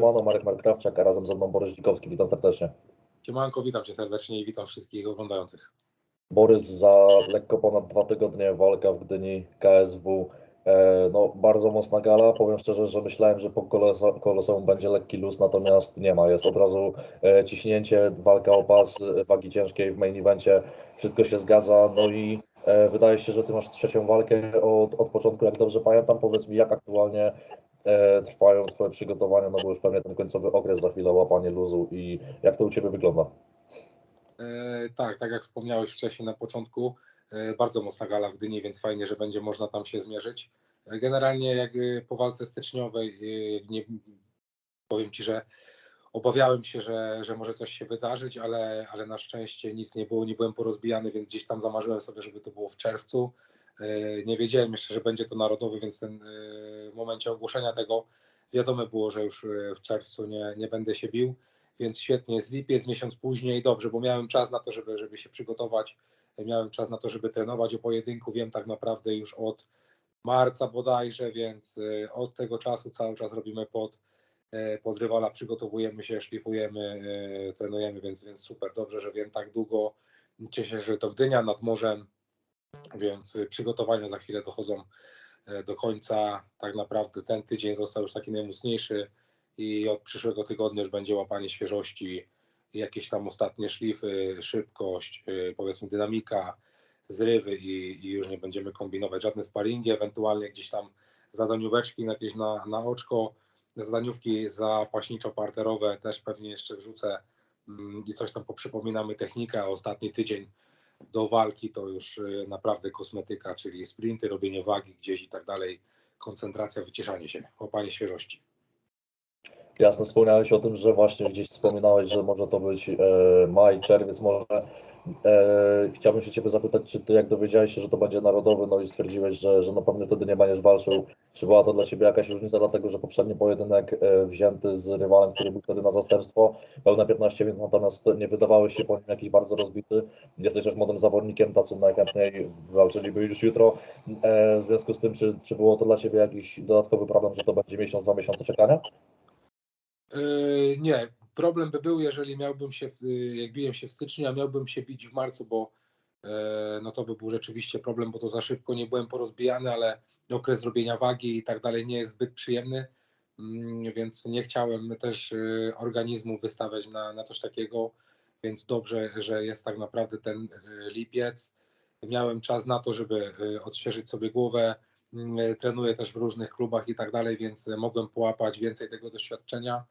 Siemano, Marek Markrawczak, a razem ze mną Borys Dzikowski. Witam serdecznie. Siemanko, witam Cię serdecznie i witam wszystkich oglądających. Borys za lekko ponad dwa tygodnie walka w Gdyni KSW. E, no, bardzo mocna gala. Powiem szczerze, że myślałem, że po koloseum będzie lekki luz, natomiast nie ma. Jest od razu e, ciśnięcie, walka o pas wagi ciężkiej w main evencie. Wszystko się zgadza. No i e, wydaje się, że ty masz trzecią walkę od, od początku, jak dobrze pamiętam. Powiedz mi, jak aktualnie trwają twoje przygotowania, no bo już pewnie ten końcowy okres za chwilę łapanie luzu i jak to u ciebie wygląda? E, tak, tak jak wspomniałeś wcześniej na początku, e, bardzo mocna gala w Gdyni, więc fajnie, że będzie można tam się zmierzyć. E, generalnie jak e, po walce styczniowej, e, nie, powiem Ci, że obawiałem się, że, że może coś się wydarzyć, ale, ale na szczęście nic nie było, nie byłem porozbijany, więc gdzieś tam zamarzyłem sobie, żeby to było w czerwcu. E, Nie wiedziałem jeszcze, że będzie to narodowy, więc ten, e, w momencie ogłoszenia tego wiadomo było, że już e, w czerwcu nie, nie będę się bił. więc świetnie jest lipiec, miesiąc później, dobrze, bo miałem czas na to, żeby, żeby się przygotować, miałem czas na to, żeby trenować o pojedynku, wiem tak naprawdę już od marca bodajże, więc od tego czasu cały czas robimy pod, pod rywala, przygotowujemy się, szlifujemy, trenujemy, więc, więc super, dobrze, że wiem tak długo, cieszę się, że to Gdynia nad morzem, więc y, przygotowania za chwilę dochodzą y, do końca, tak naprawdę ten tydzień został już taki najmocniejszy, i od przyszłego tygodnia już będzie łapanie świeżości, jakieś tam ostatnie szlify, szybkość, yy, powiedzmy dynamika, zrywy i, i już nie będziemy kombinować. Żadne sparingi, ewentualnie gdzieś tam zadanióweczki jakieś na, na oczko, zadaniówki zapaśniczo-parterowe też pewnie jeszcze wrzucę mm, i coś tam poprzypominamy technikę, ostatni tydzień do walki to już yy, naprawdę kosmetyka, czyli sprinty, robienie wagi gdzieś i tak dalej, koncentracja, wycieszanie się, łapanie świeżości. Jasno, wspomniałeś o tym, że właśnie gdzieś wspominałeś, że może to być e, maj, czerwiec może. E, chciałbym się Ciebie zapytać, czy Ty jak dowiedziałeś się, że to będzie narodowy, no i stwierdziłeś, że, że na pewno wtedy nie będziesz walczył, czy była to dla Ciebie jakaś różnica, dlatego że poprzedni pojedynek e, wzięty z rywalem, który był wtedy na zastępstwo, pełne 15 minut, natomiast nie wydawałeś się po nim jakiś bardzo rozbity. Jesteś też młodym zawodnikiem, tacy najchętniej walczyliby już jutro. E, w związku z tym, czy, czy było to dla Ciebie jakiś dodatkowy problem, że to będzie miesiąc, dwa miesiące czekania? Yy, nie, problem by był, jeżeli miałbym się, jak biłem się w styczniu, a miałbym się bić w marcu, bo yy, no to by był rzeczywiście problem, bo to za szybko nie byłem porozbijany, ale okres robienia wagi i tak dalej nie jest zbyt przyjemny, mm, więc nie chciałem też yy, organizmu wystawiać na, na coś takiego, więc dobrze, że jest tak naprawdę ten yy, lipiec. Miałem czas na to, żeby odświeżyć sobie głowę, yy, trenuję też w różnych klubach i tak dalej, więc mogłem połapać więcej tego doświadczenia.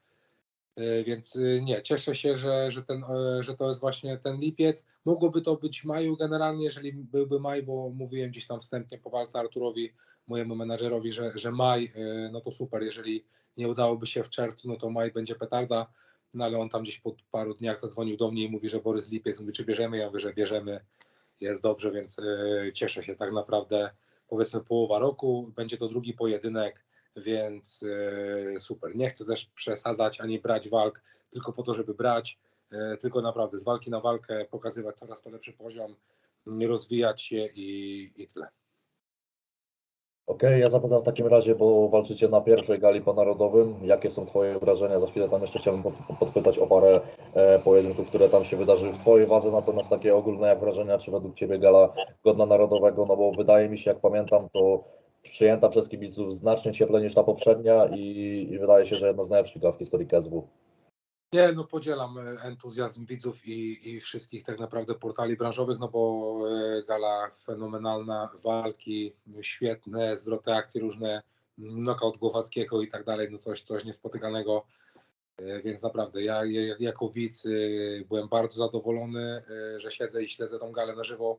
E, Więc y, nie, cieszę się, że, że, ten, e, że to jest właśnie ten lipiec. Mogłoby to być maju generalnie, jeżeli byłby maj, bo mówiłem gdzieś tam wstępnie po walce Arturowi, mojemu menadżerowi, że, że maj, e, no to super. Jeżeli nie udałoby się w czerwcu, no to maj będzie petarda. No ale on tam gdzieś po paru dniach zadzwonił do mnie i mówi, że Borys Lipiec, mówi, czy bierzemy? Ja mówię, że bierzemy, jest dobrze, więc cieszę się. Tak naprawdę powiedzmy połowa roku, będzie to drugi pojedynek więc e, super. Nie chcę też przesadzać ani brać walk tylko po to, żeby brać, e, tylko naprawdę z walki na walkę pokazywać coraz to lepszy poziom, rozwijać się i, i tyle. Okej, ja zapytam w takim razie, bo walczycie na pierwszej gali ponarodowym. Jakie są Twoje wrażenia? Za chwilę tam jeszcze chciałbym pod- podpytać o parę e, pojedynków, które tam się wydarzyły w Twojej wadze, natomiast takie ogólne jak wrażenia, czy według Ciebie gala godna narodowego? No bo wydaje mi się, jak pamiętam, to przyjęta przez kibiców znacznie cieplej niż ta poprzednia i, i wydaje się, że jedna z najlepszych gal w historii KSW. Nie, no podzielam e, entuzjazm widzów i, i wszystkich tak naprawdę portali branżowych, no bo e, gala fenomenalna, walki świetne, zwroty akcji różne, knockout Głowackiego i tak dalej, no coś, coś niespotykanego. E, Więc naprawdę ja ja- jako widz byłem bardzo zadowolony, że siedzę i śledzę tą galę na żywo.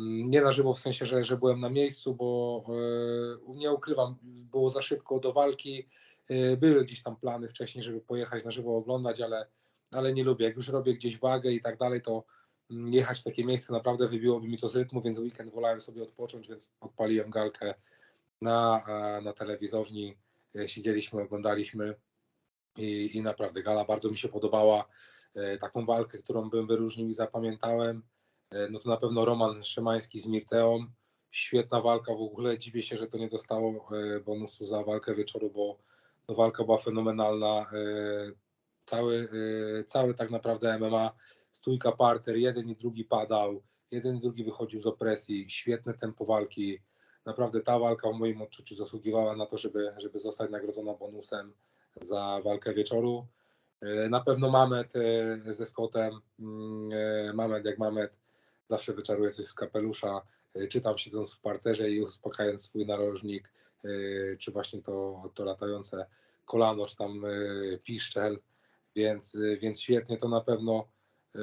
Mm, Nie na żywo w sensie, że, że byłem na miejscu, bo e, nie ukrywam, było za szybko do walki. E, Były gdzieś tam plany wcześniej, żeby pojechać na żywo oglądać, ale, ale nie lubię. Jak już robię gdzieś wagę i tak dalej, to mm, jechać w takie miejsce naprawdę wybiłoby mi to z rytmu, więc weekend wolałem sobie odpocząć, więc odpaliłem galkę na, na telewizowni. E, Siedzieliśmy, oglądaliśmy i, i naprawdę gala bardzo mi się podobała. Taką walkę, którą bym wyróżnił i zapamiętałem, no to na pewno Roman Szymański z Mirceą. Świetna walka w ogóle. Dziwię się, że to nie dostało e, bonusu za walkę wieczoru, bo no walka była fenomenalna. e, Cały, e, cały tak naprawdę MMA, stójka parter, jeden i drugi padał, jeden i drugi wychodził z opresji, świetne tempo walki. Naprawdę ta walka w moim odczuciu zasługiwała na to, żeby, żeby zostać nagrodzona bonusem za walkę wieczoru. E, Na pewno Mamet e, ze Scottem, mm, e, Mamet jak Mamet, zawsze wyczaruje coś z kapelusza, e, czy tam siedząc w parterze i uspokajając swój narożnik, e, czy właśnie to, to latające kolano, czy tam e, piszczel, więc, więc świetnie to na pewno. E,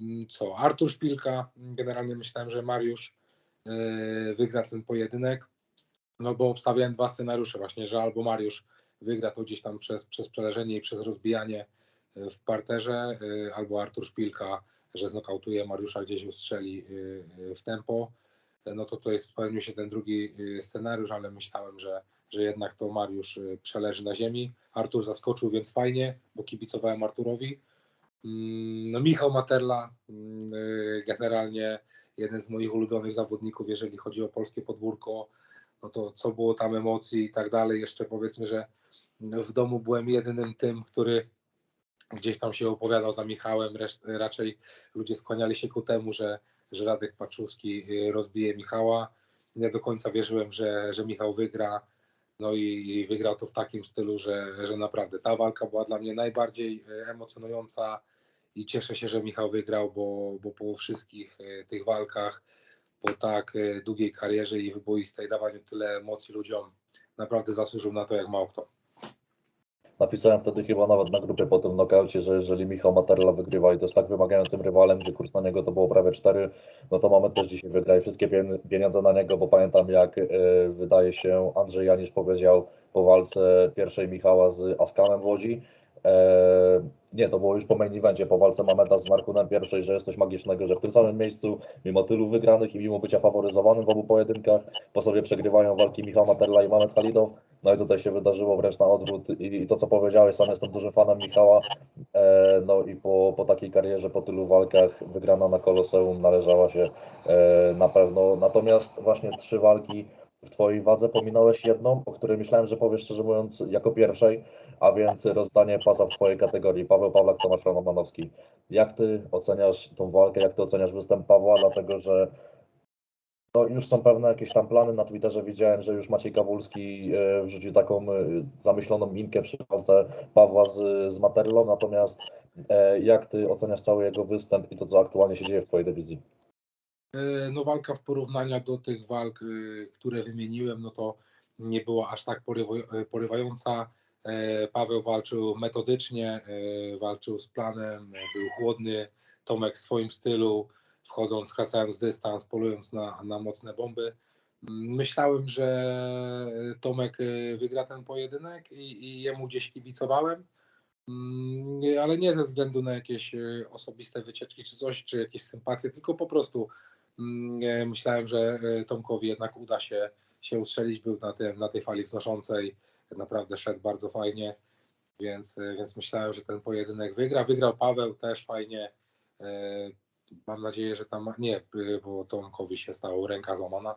m, Co? Artur Szpilka, generalnie myślałem, że Mariusz wygra ten pojedynek, no bo obstawiałem dwa scenariusze właśnie, że albo Mariusz wygra to gdzieś tam przez, przez przeleżenie i przez rozbijanie w parterze, albo Artur Szpilka, że znokautuje Mariusza gdzieś ustrzeli e, e, w tempo, no to jest spełnił się ten drugi e, scenariusz, ale myślałem, że, że jednak to Mariusz przeleży na ziemi. Artur zaskoczył, więc fajnie, bo kibicowałem Arturowi. Mm, No Michał Materla, mm, generalnie jeden z moich ulubionych zawodników, jeżeli chodzi o polskie podwórko, no to co było tam emocji i tak dalej. Jeszcze powiedzmy, że w domu byłem jedynym tym, który gdzieś tam się opowiadał za Michałem. Raczej ludzie skłaniali się ku temu, że, że Radek Paczuski y, rozbije Michała. Nie do końca wierzyłem, że, że Michał wygra. No i, i wygrał to w takim stylu, że, że naprawdę ta walka była dla mnie najbardziej y, emocjonująca i cieszę się, że Michał wygrał, bo, bo po wszystkich y, tych walkach, po tak długiej karierze i wyboistej dawaniu tyle emocji ludziom, naprawdę zasłużył na to jak mało kto. Napisałem wtedy chyba nawet na grupie po tym knokaucie, że jeżeli Michał Materla wygrywa i to jest tak wymagającym rywalem, gdzie kurs na niego to było prawie 4, no to mamy też dzisiaj wygra i wszystkie pien- pieniądze na niego, bo pamiętam jak e, wydaje się Andrzej Janisz powiedział po walce pierwszej Michała z Askanem w Łodzi, nie, to było już po main po walce Mameda z Markunem pierwszej, że jest coś magicznego, że w tym samym miejscu, mimo tylu wygranych i mimo bycia faworyzowanym w obu pojedynkach, po sobie przegrywają walki Michał Materla i Mamet Halidow, no i tutaj się wydarzyło wręcz na odwrót i, i to co powiedziałeś, sam jestem dużym fanem Michała, e, no i po, po takiej karierze, po tylu walkach wygrana na Koloseum należała się e, na pewno, natomiast właśnie trzy walki w Twojej wadze pominąłeś jedną, o której myślałem, że powiesz szczerze mówiąc jako pierwszej, a więc rozdanie pasa w Twojej kategorii. Paweł Pawlak, Tomasz Romanowski. Jak Ty oceniasz tą walkę, jak Ty oceniasz występ Pawła, dlatego że no, już są pewne jakieś tam plany. Na Twitterze widziałem, że już Maciej Kawulski e, wrzucił taką e, zamyśloną minkę przy walce Pawła z, z Materlą. Natomiast e, jak Ty oceniasz cały jego występ i to, co aktualnie się dzieje w Twojej dywizji? No walka w porównaniu do tych walk, które wymieniłem, no to nie była aż tak porywa- porywająca. E, Paweł walczył metodycznie, e, walczył z planem, e, był chłodny, Tomek w swoim stylu, wchodząc, skracając dystans, polując na, na mocne bomby. Mm, Myślałem, że Tomek wygra ten pojedynek i, i jemu gdzieś kibicowałem. Mm, ale nie ze względu na jakieś osobiste wycieczki czy coś, czy jakieś sympatie, tylko po prostu mm, myślałem, że Tomkowi jednak uda się, się ustrzelić, był na, tym, na tej fali wznoszącej, naprawdę szedł bardzo fajnie, więc, e, więc myślałem, że ten pojedynek wygra. Wygrał Paweł też fajnie. E, Mam nadzieję, że tam nie, y, bo Tomkowi się stała ręka złamana,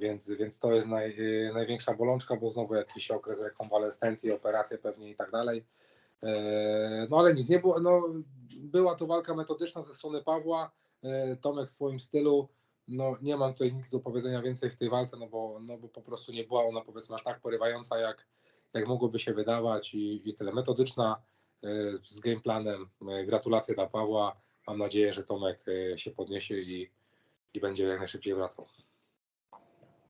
więc, więc to jest naj, największa bolączka, bo znowu jakiś okres rekonwalescencji, operacje pewnie i tak dalej. E, No ale nic, nie było, no, była to walka metodyczna ze strony Pawła, e, Tomek w swoim stylu, no nie mam tutaj nic do powiedzenia więcej w tej walce, no bo, no bo po prostu nie była ona powiedzmy aż tak porywająca, jak, jak mogłoby się wydawać i, i tyle metodyczna, e, z gameplanem, E, gratulacje dla Pawła, mam nadzieję, że Tomek e, się podniesie i, i będzie jak najszybciej wracał.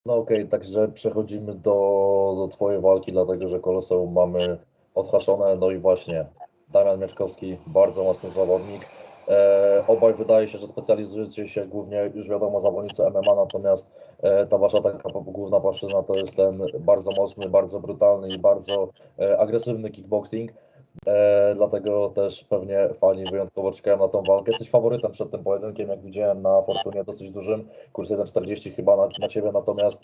No okej, także przechodzimy do, do Twojej walki, dlatego że Koloseum mamy odhaszone. No i właśnie Damian Mieczkowski, bardzo mocny zawodnik. E, obaj wydaje się, że specjalizujecie się głównie, już wiadomo, zawodnicy MMA, natomiast e, ta Wasza taka główna płaszczyzna to jest ten bardzo mocny, bardzo brutalny i bardzo e, agresywny kickboxing. Dlatego też pewnie fani wyjątkowo czekają na tą walkę. Jesteś faworytem przed tym pojedynkiem, jak widziałem na Fortunie dosyć dużym, kurs 1,40 chyba na, na Ciebie, natomiast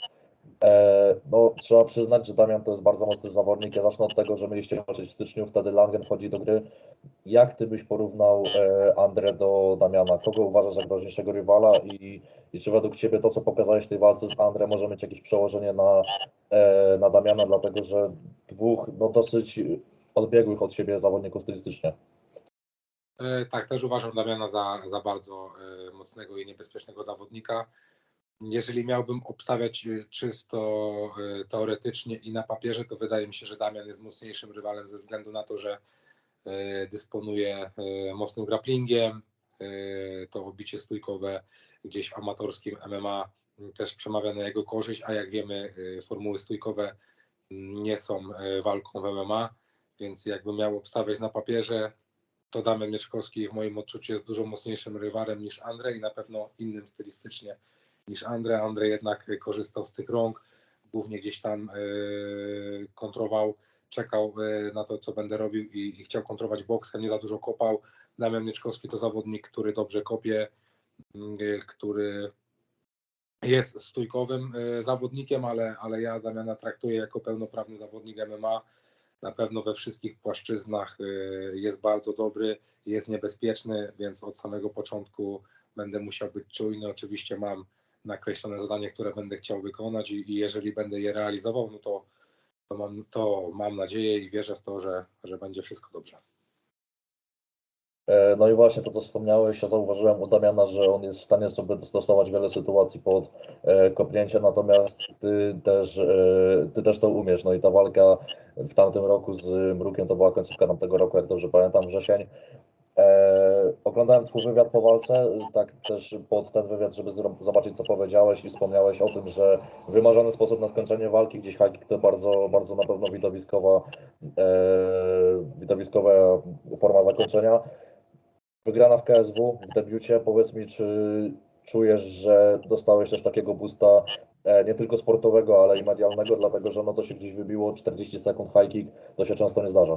no, trzeba przyznać, że Damian to jest bardzo mocny zawodnik. Ja zacznę od tego, że mieliście walczyć w styczniu, wtedy Langen wchodzi do gry. Jak Ty byś porównał e, Andrę do Damiana? Kogo uważasz za groźniejszego rywala i, i czy według Ciebie to, co pokazałeś w tej walce z Andrę może mieć jakieś przełożenie na, e, na Damiana, dlatego że dwóch no, dosyć odbiegłych od siebie zawodników stylistycznie. E, Tak, też uważam Damiana za, za bardzo e, mocnego i niebezpiecznego zawodnika. Jeżeli miałbym obstawiać e, czysto e, teoretycznie i na papierze, to wydaje mi się, że Damian jest mocniejszym rywalem ze względu na to, że e, dysponuje mocnym grapplingiem. To obicie stójkowe gdzieś w amatorskim MMA też przemawia na jego korzyść, a jak wiemy, formuły stójkowe nie są walką w MMA, więc jakbym miał obstawiać na papierze, to Damian Mieczkowski w moim odczuciu jest dużo mocniejszym rywalem niż Andrzej i na pewno innym stylistycznie niż Andrzej. Andrzej jednak korzystał z tych rąk, głównie gdzieś tam e, kontrował, czekał e, na to, co będę robił i, i chciał kontrować boksem, nie za dużo kopał. Damian Mieczkowski to zawodnik, który dobrze kopie, m, e, który jest stójkowym zawodnikiem, ale, ale ja Damiana traktuję jako pełnoprawny zawodnik MMA. Na pewno we wszystkich płaszczyznach jest bardzo dobry, jest niebezpieczny, więc od samego początku będę musiał być czujny. Oczywiście mam nakreślone zadanie, które będę chciał wykonać i, i jeżeli będę je realizował, no to, to, mam, to mam nadzieję i wierzę w to, że, że będzie wszystko dobrze. E, No i właśnie to, co wspomniałeś, ja zauważyłem u Damiana, że on jest w stanie sobie dostosować wiele sytuacji pod e, kopnięcie, natomiast ty też, e, ty też to umiesz. No i ta walka w tamtym roku z Mrukiem to była końcówka tamtego roku, jak dobrze pamiętam, wrzesień. E, oglądałem Twój wywiad po walce, tak też pod ten wywiad, żeby zobaczyć, co powiedziałeś i wspomniałeś o tym, że wymarzony sposób na skończenie walki, gdzieś high to bardzo, bardzo na pewno widowiskowa, e, widowiskowa forma zakończenia. Wygrana w KSW w debiucie. Powiedz mi, czy czujesz, że dostałeś też takiego boosta e, nie tylko sportowego, ale i medialnego, dlatego że no to się gdzieś wybiło 40 sekund high kick, to się często nie zdarza.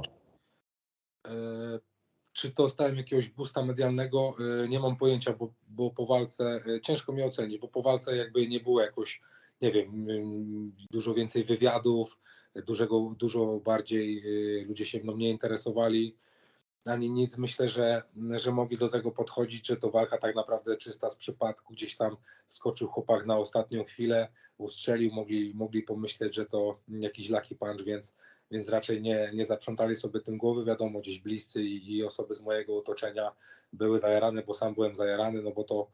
Czy dostałem jakiegoś boosta medialnego? E, Nie mam pojęcia, bo, bo po walce e, ciężko mi ocenić, bo po walce jakby nie było jakoś, nie wiem, mm, dużo więcej wywiadów, dużego, dużo bardziej e, ludzie się mną nie interesowali, ani nic. Myślę, że, że mogli do tego podchodzić, że to walka tak naprawdę czysta z przypadku. Gdzieś tam skoczył chłopak na ostatnią chwilę, ustrzelił, mogli, mogli pomyśleć, że to jakiś lucky punch, więc więc raczej nie, nie zaprzątali sobie tym głowy. Wiadomo, gdzieś bliscy i, i osoby z mojego otoczenia były zajarane, bo sam byłem zajarany, no bo to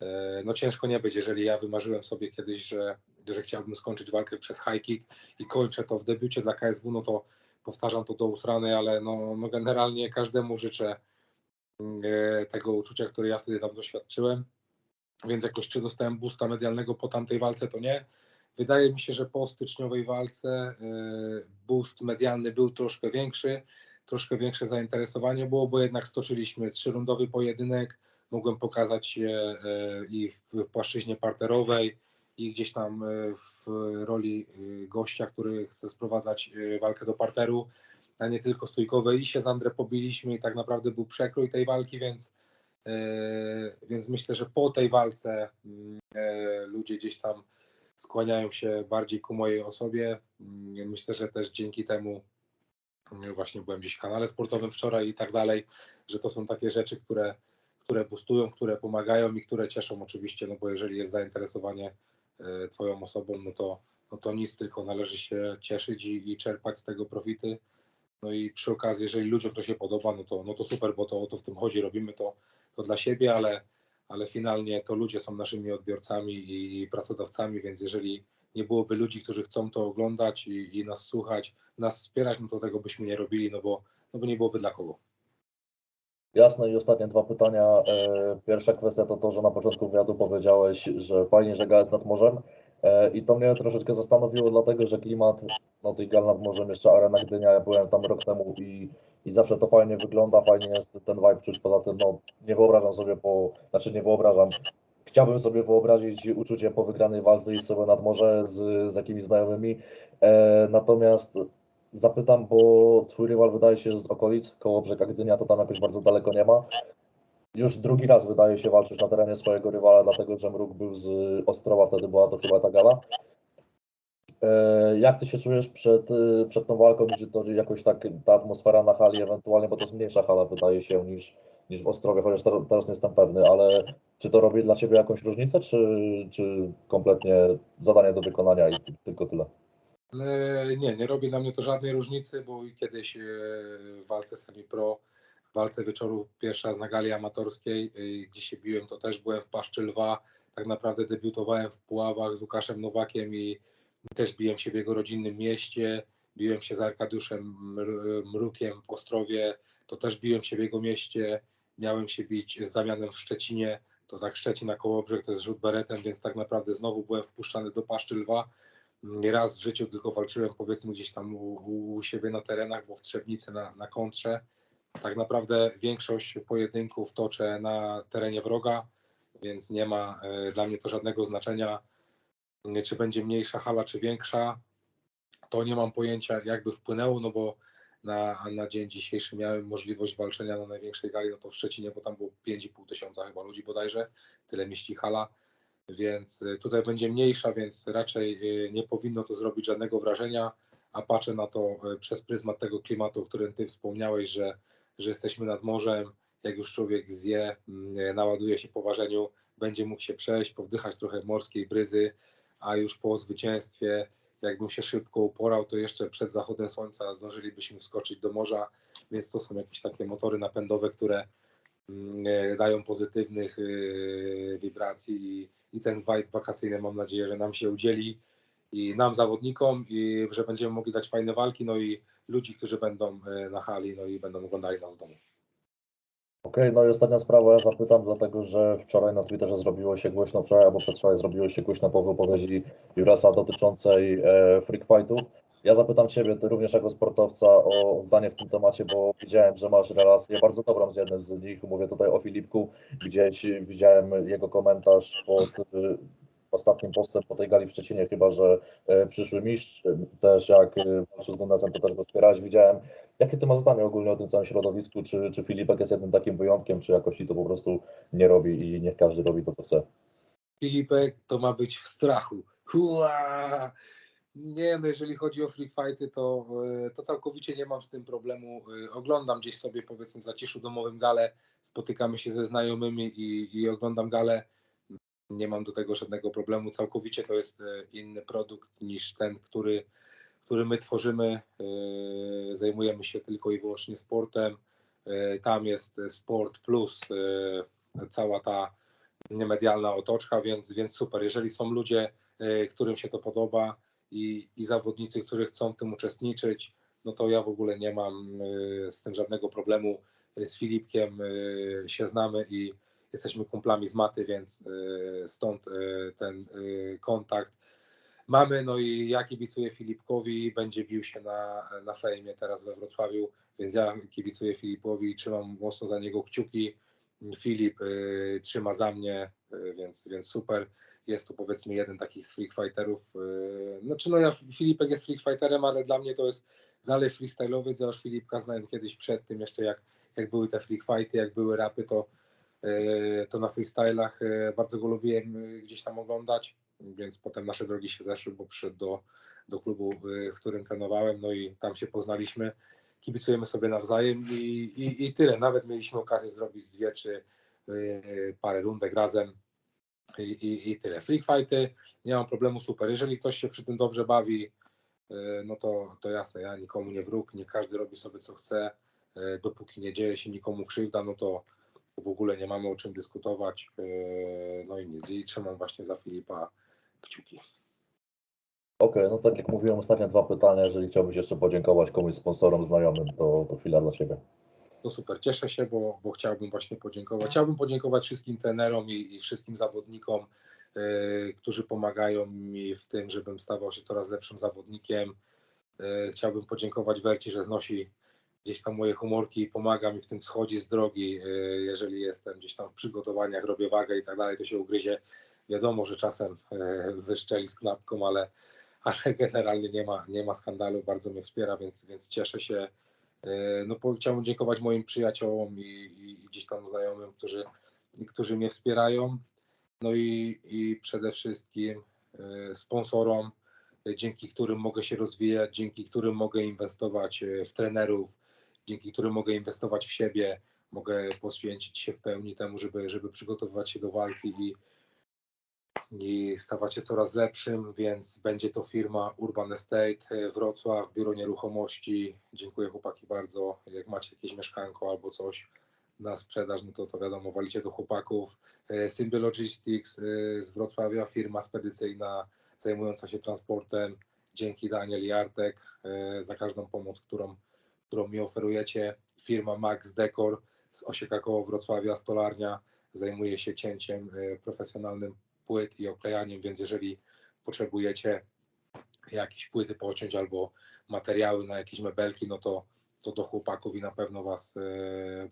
e, no ciężko nie być, jeżeli ja wymarzyłem sobie kiedyś, że, że chciałbym skończyć walkę przez high kick i kończę to w debiucie dla KSW, no to powtarzam to do usrany, ale no, no generalnie każdemu życzę e, tego uczucia, które ja wtedy tam doświadczyłem, więc jakoś czy dostałem boosta medialnego po tamtej walce, to nie. Wydaje mi się, że po styczniowej walce e, boost medialny był troszkę większy, troszkę większe zainteresowanie było, bo jednak stoczyliśmy trzyrundowy pojedynek, mogłem pokazać się e, i w płaszczyźnie parterowej, i gdzieś tam e, w roli gościa, który chce sprowadzać walkę do parteru, a nie tylko stójkowej. I się z Andrę pobiliśmy i tak naprawdę był przekrój tej walki, więc, więc myślę, że po tej walce mm, ludzie gdzieś tam skłaniają się bardziej ku mojej osobie. Mm, Myślę, że też dzięki temu mm, właśnie byłem gdzieś w kanale sportowym wczoraj i tak dalej, że to są takie rzeczy, które, które boostują, które pomagają i które cieszą oczywiście, no bo jeżeli jest zainteresowanie e, Twoją osobą, no to, no to nic, tylko należy się cieszyć i, i czerpać z tego profity. No i przy okazji, jeżeli ludziom to się podoba, no to, no to super, bo to o to w tym chodzi, robimy to, to dla siebie, ale, ale finalnie to ludzie są naszymi odbiorcami i pracodawcami, więc jeżeli nie byłoby ludzi, którzy chcą to oglądać i, i nas słuchać, nas wspierać, no to tego byśmy nie robili, no bo, no bo nie byłoby dla kogo. Jasne i ostatnie dwa pytania. E, Pierwsza kwestia to to, że na początku wywiadu powiedziałeś, że fajnie, że gra jest nad morzem. E, I to mnie troszeczkę zastanowiło, dlatego że klimat no, tej gal nad morzem, jeszcze Arena Gdynia, ja byłem tam rok temu i, i zawsze to fajnie wygląda, fajnie jest ten vibe czuć. Poza tym, no, nie wyobrażam sobie po, znaczy nie wyobrażam, chciałbym sobie wyobrazić uczucie po wygranej walce i sobie nad morze z, z jakimiś znajomymi. E, natomiast zapytam, bo twój rywal wydaje się z okolic, koło brzega Gdynia, to tam jakoś bardzo daleko nie ma. Już drugi raz wydaje się walczyć na terenie swojego rywala, dlatego że Mruk był z Ostrowa, wtedy była to chyba ta gala. E, Jak ty się czujesz przed, e, przed tą walką? Czy to jakoś tak ta atmosfera na hali ewentualnie, bo to jest mniejsza hala wydaje się niż, niż w Ostrowie, chociaż ter- teraz nie jestem pewny, ale czy to robi dla ciebie jakąś różnicę, czy, czy kompletnie zadanie do wykonania i ty- tylko tyle? E, Nie, nie robi na mnie to żadnej różnicy, bo kiedyś e, w walce semi-pro, w walce wieczoru pierwszy raz na gali amatorskiej, e, gdzie się biłem, to też byłem w Paszczy Lwa. Tak naprawdę debiutowałem w Puławach z Łukaszem Nowakiem i też biłem się w jego rodzinnym mieście. Biłem się z Arkadiuszem Mr- Mrukiem w Ostrowie, to też biłem się w jego mieście. Miałem się bić z Damianem w Szczecinie, to tak Szczecin na Kołobrzeg to jest rzut beretem, więc tak naprawdę znowu byłem wpuszczany do Paszczy Lwa. Nie raz w życiu tylko walczyłem powiedzmy gdzieś tam u, u siebie na terenach, bo w Trzebnicy na, na kontrze. Tak naprawdę większość pojedynków toczę na terenie wroga, więc nie ma e, dla mnie to żadnego znaczenia, czy będzie mniejsza hala, czy większa. To nie mam pojęcia, jakby wpłynęło, no bo na, na dzień dzisiejszy miałem możliwość walczenia na największej gali, no to w Szczecinie, bo tam było 5,5 tysiąca chyba ludzi bodajże, tyle mieści hala więc y, tutaj będzie mniejsza, więc raczej y, nie powinno to zrobić żadnego wrażenia, a patrzę na to przez pryzmat tego klimatu, o którym Ty wspomniałeś, że, że jesteśmy nad morzem, jak już człowiek zje, mm, naładuje się po ważeniu, będzie mógł się przejść, powdychać trochę morskiej bryzy, a już po zwycięstwie, jakbym się szybko uporał, to jeszcze przed zachodem słońca zdążylibyśmy wskoczyć do morza, więc to są jakieś takie motory napędowe, które mm, e, dają pozytywnych y, wibracji i ten vibe wakacyjny mam nadzieję, że nam się udzieli i nam zawodnikom i że będziemy mogli dać fajne walki, no i ludzi, którzy będą e, na hali, no i będą oglądali nas w domu. Okej, no i ostatnia sprawa, ja zapytam, dlatego że wczoraj na Twitterze zrobiło się głośno, wczoraj albo przedwczoraj zrobiło się głośno po wypowiedzi Jurasa dotyczącej e, freak fightów. Ja zapytam Ciebie, Ty również jako sportowca, o zdanie w tym temacie, bo widziałem, że masz relację bardzo dobrą z jednym z nich. Mówię tutaj o Filipku. Gdzieś widziałem jego komentarz pod ostatnim postem po tej gali w Szczecinie, chyba że e, przyszły mistrz, e, też jak e, walczył z Gundazem, to też go wspierałeś. Widziałem, Jakie ty masz zdanie ogólnie o tym całym środowisku? Czy, czy Filipek jest jednym takim wyjątkiem, czy jakoś to po prostu nie robi i niech każdy robi to, co chce? Filipek to ma być w strachu. Hua! Nie, no jeżeli chodzi o free fighty, to, to całkowicie nie mam z tym problemu. Oglądam gdzieś sobie powiedzmy w zaciszu domowym galę, spotykamy się ze znajomymi i, i oglądam galę. Nie mam do tego żadnego problemu. Całkowicie to jest e, inny produkt niż ten, który, który my tworzymy. E, Zajmujemy się tylko i wyłącznie sportem. E, Tam jest sport plus cała ta medialna otoczka, więc, więc super. Jeżeli są ludzie, którym się to podoba i, i zawodnicy, którzy chcą w tym uczestniczyć, no to ja w ogóle nie mam z tym żadnego problemu. Z Filipkiem się znamy i jesteśmy kumplami z maty, więc e, stąd e, ten e, kontakt mamy. No i ja kibicuję Filipkowi, będzie bił się na, na fejmie teraz we Wrocławiu, więc ja kibicuję Filipowi i trzymam mocno za niego kciuki. Filip y, trzyma za mnie, y, więc, więc super. Jest to powiedzmy jeden takich z freak fighterów. Y, znaczy no ja, Filipek jest freak fighterem, ale dla mnie to jest dalej freestyle'owy, już Filipka znałem kiedyś przed tym jeszcze jak, jak były te freak fighty, jak były rapy, to, y, to na freestylach y, bardzo go lubiłem y, gdzieś tam oglądać, więc potem nasze drogi się zeszły, bo przyszedł do, do klubu, w którym trenowałem, no i tam się poznaliśmy kibicujemy sobie nawzajem i, i, i tyle. Nawet mieliśmy okazję zrobić dwie czy parę rundek razem i, i, i tyle. Freak fighty, nie mam problemu, super. Jeżeli ktoś się przy tym dobrze bawi, no to, to jasne, ja nikomu nie wróg, nie każdy robi sobie co chce, dopóki nie dzieje się nikomu krzywda, no to w ogóle nie mamy o czym dyskutować. y, No i nic, i trzymam właśnie za Filipa kciuki. Okej, no tak jak mówiłem, ostatnie dwa pytania. Jeżeli chciałbyś jeszcze podziękować komuś sponsorom, znajomym, to, to chwila dla Ciebie. To super, cieszę się, bo, bo chciałbym właśnie podziękować. Chciałbym podziękować wszystkim trenerom i, i wszystkim zawodnikom, y, którzy pomagają mi w tym, żebym stawał się coraz lepszym zawodnikiem. Y, chciałbym podziękować Werci, że znosi gdzieś tam moje humorki pomaga mi w tym schodzi z drogi. Y, jeżeli jestem gdzieś tam w przygotowaniach, robię wagę i tak dalej, to się ugryzie. Wiadomo, że czasem y, wyszczeli z klapką, ale, ale generalnie nie ma, nie ma skandalu, bardzo mnie wspiera, więc, więc cieszę się. E, No, chciałbym dziękować moim przyjaciołom i, i, i gdzieś tam znajomym, którzy, którzy mnie wspierają. No i, i przede wszystkim e, sponsorom, e, dzięki którym mogę się rozwijać, dzięki którym mogę inwestować e, w trenerów, dzięki którym mogę inwestować w siebie, mogę poświęcić się w pełni temu, żeby, żeby przygotowywać się do walki i, i stawać się coraz lepszym, więc będzie to firma Urban Estate e, Wrocław, Biuro Nieruchomości. Dziękuję chłopaki bardzo. Jak macie jakieś mieszkanko albo coś na sprzedaż, no to to wiadomo, walicie do chłopaków. E, Symbio Logistics e, z Wrocławia, firma spedycyjna zajmująca się transportem. Dzięki Daniel i Artek e, za każdą pomoc, którą, którą mi oferujecie. Firma Max Decor z Osieka koło Wrocławia, stolarnia, zajmuje się cięciem e, profesjonalnym płyt i oklejaniem, więc jeżeli potrzebujecie jakieś płyty pociąć albo materiały na jakieś mebelki, no to, to do chłopaków i na pewno Was e,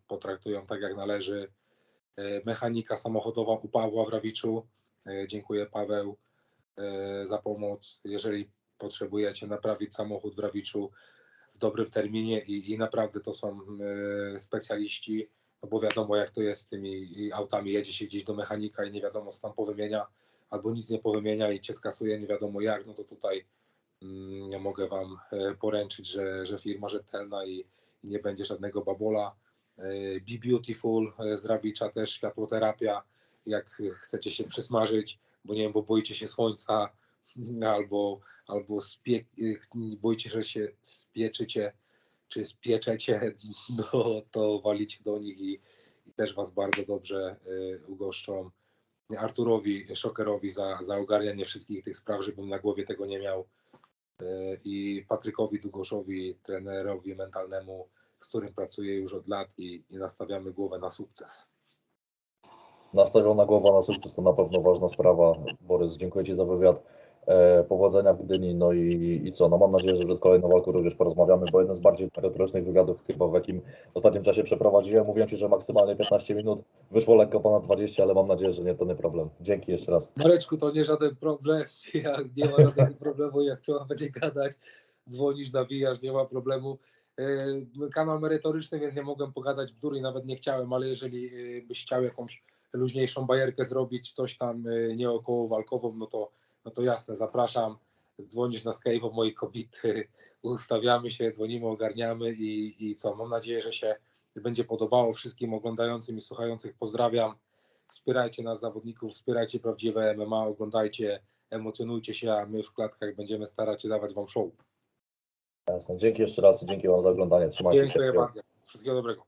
potraktują tak jak należy. E, Mechanika samochodowa u Pawła w Rawiczu. E, Dziękuję Paweł za pomoc. Jeżeli potrzebujecie naprawić samochód w Rawiczu w dobrym terminie i, i naprawdę to są e, specjaliści, no bo wiadomo jak to jest z tymi autami, jedzie się gdzieś do mechanika i nie wiadomo co tam powymienia, albo nic nie powymienia i cię skasuje nie wiadomo jak, no to tutaj mm, ja mogę Wam e, poręczyć, że, że firma rzetelna i, i nie będzie żadnego babola. E, Be Beautiful z Rawicza też światłoterapia, jak chcecie się przysmażyć, bo nie wiem, bo boicie się słońca albo, albo spie, boicie, że się spieczycie czy spieczecie, no, to walicie do nich i, i też Was bardzo dobrze y, ugoszczą. Arturowi Szokerowi za, za ogarnianie wszystkich tych spraw, żebym na głowie tego nie miał. Y, I Patrykowi Długoszowi, trenerowi mentalnemu, z którym pracuję już od lat i, i nastawiamy głowę na sukces. Nastawiona głowa na sukces to na pewno ważna sprawa. Borys, dziękuję Ci za wywiad. E, powodzenia w Gdyni. No i, i co? No mam nadzieję, że przed kolejną walką również porozmawiamy, bo jeden z bardziej merytorycznych wywiadów chyba w jakim w ostatnim czasie przeprowadziłem. Mówiłem Ci, że maksymalnie 15 minut. Wyszło lekko ponad 20, ale mam nadzieję, że nie to nie problem. Dzięki jeszcze raz. Mareczku, to nie żaden problem. Ja, nie ma żadnego problemu. Jak trzeba będzie gadać, dzwonisz, nawijasz, nie ma problemu. E, Kanał merytoryczny, więc nie mogłem pogadać bzdur i nawet nie chciałem, ale jeżeli e, byś chciał jakąś luźniejszą bajerkę zrobić, coś tam nie około walkową, no to, no to jasne, zapraszam. Dzwonisz na Skype'a mojej kobiety, ustawiamy się, dzwonimy, ogarniamy i, i co? Mam nadzieję, że się będzie podobało wszystkim oglądającym i słuchających. Pozdrawiam wspierajcie nas zawodników, wspierajcie prawdziwe MMA, oglądajcie, emocjonujcie się, a my w klatkach będziemy starać się dawać Wam show. Jasne. Dzięki jeszcze raz i dzięki Wam za oglądanie. Trzymajcie się. Dziękuję bardzo. Wszystkiego dobrego.